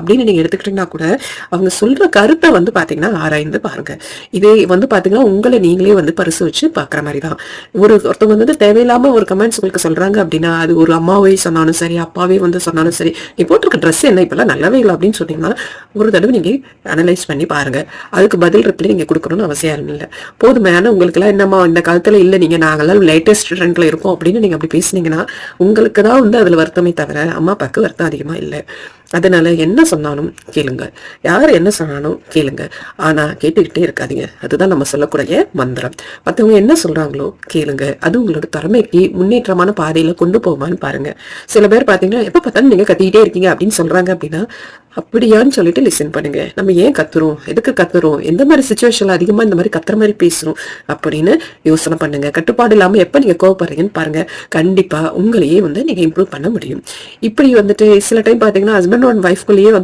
அப்படின்னு நீங்க எடுத்துக்கிட்டீங்கன்னா கூட அவங்க சொல்ற கருத்தை வந்து பாத்தீங்கன்னா ஆராய்ந்து பாருங்க. இதே வந்து பாத்தீங்கன்னா உங்களை நீங்களே வந்து பரிசு வச்சு பாக்குற மாதிரி தான் ஒரு ஒருத்தவங்க வந்து தேவையில்லாம ஒரு கமெண்ட்ஸ் உங்களுக்கு சொல்றாங்க அப்படின்னா அது ஒரு அம்மாவே சொன்னாலும் சரி அப்பாவே வந்து சொன்னாலும் சரி நீ போட்டிருக்க ட்ரெஸ் என்ன இப்பெல்லாம் நல்லாவே இல்லை அப்படின்னு சொன்னீங்கன்னா ஒரு தடவை நீங்க அனலைஸ் பண்ணி பாருங்க. அதுக்கு பதில் ரிப்ளை நீங்க கொடுக்கணும்னு அவசியம் இல்லை. போதுமையான உங்களுக்கு எல்லாம் என்னம்மா இந்த காலத்துல இல்ல நீங்க நாங்கெல்லாம் லேட்டஸ்ட் ட்ரெண்ட்ல இருக்கோம் அப்படின்னு நீங்க அப்படி பேசுனீங்கன்னா உங்களுக்கு தான் வந்து அதுல வருத்தமே தவிர அம்மா அப்பாவுக்கு வருத்தம் அதிகமா இல்லை. அதனால என்ன சொன்னாலும் கேளுங்க. யார் என்ன சொன்னாலும் கேளுங்க. ஆனா கேட்டுக்கிட்டே இருக்காதீங்க. அதுதான் நம்ம சொல்லக்கூடிய மந்திரம். மற்றவங்க என்ன சொல்றாங்களோ கேளுங்க. அது உங்களோட திறமைக்கு முன்னேற்றமான பாதையில கொண்டு போவான்னு பாருங்க. சில பேர் பாத்தீங்கன்னா எப்ப பார்த்தாலும் நீங்க கத்திக்கிட்டே இருக்கீங்க அப்படின்னு சொல்றாங்க அப்படின்னா அப்படியான்னு சொல்லிட்டு லிசன் பண்ணுங்க. நம்ம ஏன் கத்துறோம்? எதுக்கு கத்துறோம்? எந்த மாதிரி சுச்சுவேஷன்ல அதிகமா இந்த மாதிரி கத்துற மாதிரி பேசுறோம்? அப்படின்னு யோசனை பண்ணுங்க. கட்டுப்பாடு இல்லாம எப்ப நீங்க கோவப்படுறீங்கன்னு பாருங்க. கண்டிப்பா உங்களையே வந்து நீங்க இம்ப்ரூவ் பண்ண முடியும். இப்படி வந்துட்டு சில டைம் பாத்தீங்கன்னா ஹஸ்பண்ட் அண்ட் ஒய்ஃப்குள்ளேயே வந்து